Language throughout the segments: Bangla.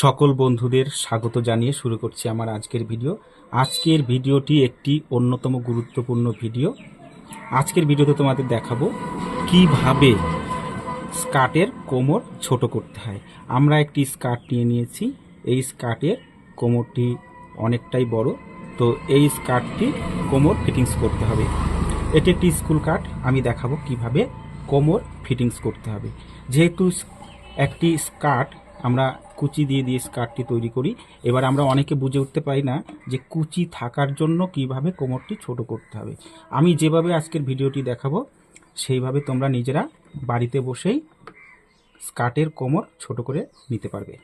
সকল বন্ধুদের স্বাগত জানিয়ে শুরু করছি আমার আজকের ভিডিও। আজকের ভিডিওটি একটি অন্যতম গুরুত্বপূর্ণ ভিডিও। আজকের ভিডিওতে তোমাদের দেখাবো কীভাবে স্কার্টের কোমর ছোট করতে হয়। আমরা একটি স্কার্ট নিয়ে নিয়েছি। এই স্কার্টের কোমরটি অনেকটাই বড়। তো এই স্কার্টটি কোমর ফিটিংস করতে হবে। এটি একটি স্কুল কাট আমি দেখাবো কীভাবে কোমর ফিটিংস করতে হবে। যেহেতু একটি স্কার্ট আমরা কুচি দিয়ে দিয়ে স্কার্টটি তৈরি করি। এবার আমরা অনেকে বুঝে উঠতে পারি না যে কুচি থাকার জন্য কীভাবে কোমরটি ছোট করতে হবে। আমি যেভাবে আজকের ভিডিওটি দেখাবো, সেইভাবে তোমরা নিজেরা বাড়িতে বসেই স্কার্টের কোমর ছোট করে নিতে পারবে।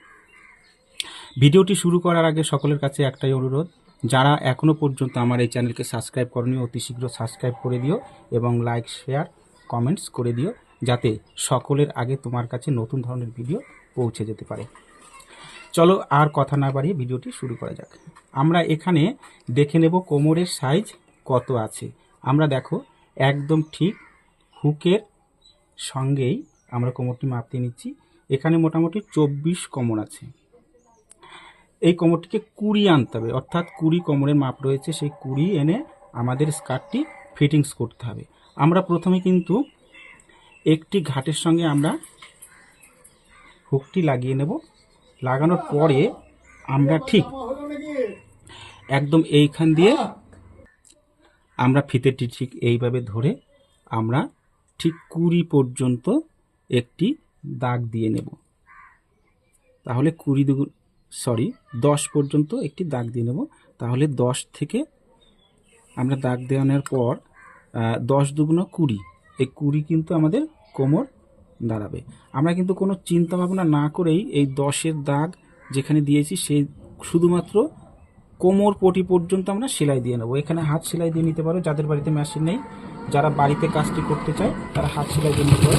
ভিডিওটি শুরু করার আগে সকলের কাছে একটাই অনুরোধ, যারা এখনও পর্যন্ত আমার এই চ্যানেলকে সাবস্ক্রাইব করনি, অতি শীঘ্র সাবস্ক্রাইব করে দিও এবং লাইক, শেয়ার, কমেন্টস করে দিও, যাতে সকলের আগে তোমার কাছে নতুন ধরনের ভিডিও পৌঁছে যেতে পারে। চলো আর কথা না বাড়িয়ে ভিডিওটি শুরু করা যাক। আমরা এখানে দেখে নেব কোমরের সাইজ কত আছে। আমরা দেখো, একদম ঠিক হুকের সঙ্গেই আমরা কোমরটি মাপতে নিচ্ছি। এখানে মোটামুটি চব্বিশ কোমর আছে। এই কোমরটিকে কুড়ি আনতে হবে, অর্থাৎ কুড়ি কোমরের মাপ রয়েছে, সেই কুড়ি এনে আমাদের স্কার্টটি ফিটিংস করতে হবে। আমরা প্রথমে কিন্তু একটি ঘাটের সঙ্গে আমরা হুকটি লাগিয়ে নেব। লাগানোর পরে আমরা ঠিক একদম এইখান দিয়ে আমরা ফিতেটি ঠিক এইভাবে ধরে আমরা ঠিক কুড়ি পর্যন্ত একটি দাগ দিয়ে নেব। তাহলে কুড়ি দুগুণ সরি দশ পর্যন্ত একটি দাগ দিয়ে নেব। তাহলে দশ থেকে আমরা দাগ দেওয়ানোর পর দশ দুগুণ কুড়ি। এই কুড়ি কিন্তু আমাদের কোমর দাঁড়াবে। আমরা কিন্তু কোনো চিন্তা ভাবনা না করেই এই দশের দাগ যেখানে দিয়েছি, সেই শুধুমাত্র কোমর পটি পর্যন্ত আমরা সেলাই দিয়ে নেব। এখানে হাত সেলাই দিয়ে নিতে পারো, যাদের বাড়িতে মেশিন নেই, যারা বাড়িতে কাজটি করতে চায়, তারা হাত সেলাই দিয়ে নিতে পারে।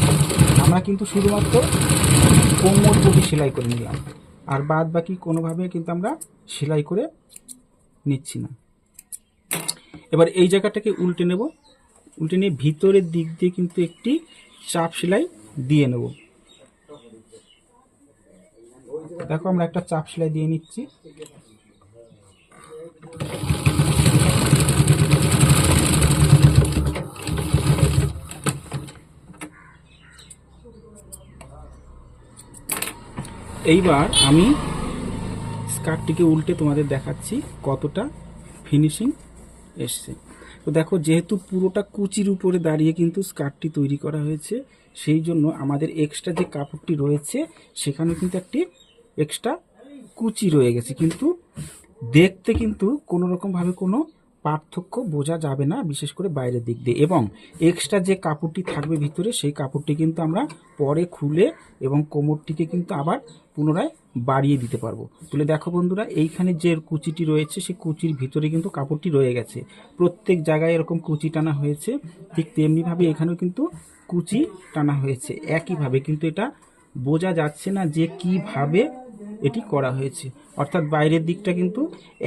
আমরা কিন্তু শুধুমাত্র কোমর পটি সেলাই করে নিলাম। আর বাদ বাকি কোনোভাবে কিন্তু আমরা সেলাই করে নিচ্ছি না। এবার এই জায়গাটাকে উল্টে নেব। উল্টে নিয়ে ভিতরের দিক দিয়ে কিন্তু একটি চাপ সেলাই দিয়ে নেব। দেখো আমরা একটা চাপ সেলাই দিয়ে নিচ্ছি। এইবার আমি স্কার্টটিকে উল্টে তোমাদের দেখাচ্ছি কতটা ফিনিশিং এসছে। তো দেখো, যেহেতু পুরোটা কুচির উপরে দাঁড়িয়ে কিন্তু স্কার্টটি তৈরি করা হয়েছে, সেই জন্য আমাদের এক্সট্রা যে কাপড়টি রয়েছে, সেখানে কিন্তু একটি এক্সট্রা কুচি রয়ে গেছে। কিন্তু দেখতে কিন্তু কোনো রকমভাবে কোনো পার্থক্য বোঝা যাবে না, বিশেষ করে বাইরের দিক দিয়ে। এবং এক্সট্রা যে কাপড়টি থাকবে ভিতরে, সেই কাপড়টি কিন্তু আমরা পরে খুলে এবং কোমরটিকে কিন্তু আবার পুনরায় বাড়িয়ে দিতে পারব। তুলে দেখো বন্ধুরা, এইখানে যে কুচিটি রয়েছে, সেই কুচির ভিতরে কিন্তু কাপড়টি রয়ে গেছে। প্রত্যেক জায়গায় এরকম কুচি টানা হয়েছে, ঠিক তেমনিভাবে এখানেও কিন্তু কুচি টানা হয়েছে। একইভাবে কিন্তু এটা বোঝা যাচ্ছে না যে কীভাবে এটি করা হয়েছে। অর্থাৎ বাইরের দিকটা কিন্তু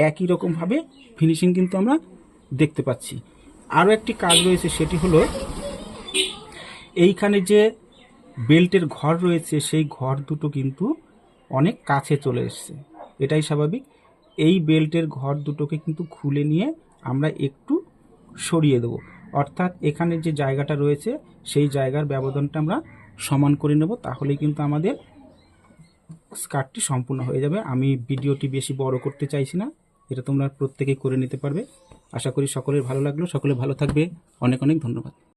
একই রকমভাবে ফিনিশিং কিন্তু আমরা দেখতে পাচ্ছি। আরও একটি কাজ রয়েছে, সেটি হলো এইখানে যে বেল্টের ঘর রয়েছে, সেই ঘর দুটো কিন্তু অনেক কাছে চলে এসছে। এটাই স্বাভাবিক। এই বেল্টের ঘর দুটোকে কিন্তু খুলে নিয়ে আমরা একটু সরিয়ে দেবো। অর্থাৎ এখানে যে জায়গাটা রয়েছে, সেই জায়গার ব্যবধানটা আমরা সমান করে নেব। তাহলেই কিন্তু আমাদের স্কার্টটি সম্পূর্ণ হয়ে যাবে। আমি ভিডিওটি বেশি বড় করতে চাইছি না। এটা তোমরা প্রত্যেকেই করে নিতে পারবে। আশা করি সকলের ভালো লাগল। সকলে ভালো থাকবে। অনেক অনেক ধন্যবাদ।